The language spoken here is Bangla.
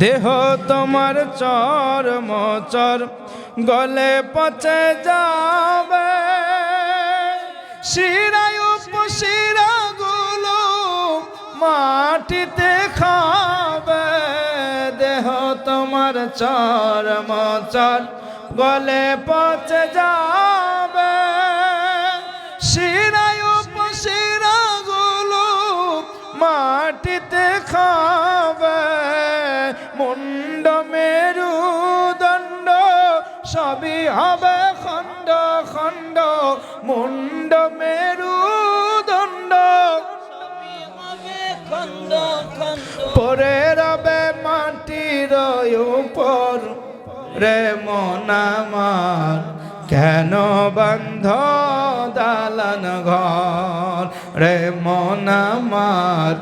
দেহ তোমার চর মচর, গলে পচে যাবে। শিরায় উপশিরাগুলো মাটিতে খাবে। দেহ তোমার চর মচর, গলে পচে যাবে। শিরায় উপশিরাগুলো মাটিতে খাবে। মুন্ড মেরু দণ্ড সবই হবে খণ্ড খণ্ড। মুন্ড মেরু দণ্ড পরে রবে মাটির উপর। রে মনামার কেন বন্ধ দালান ঘর? রে মনামার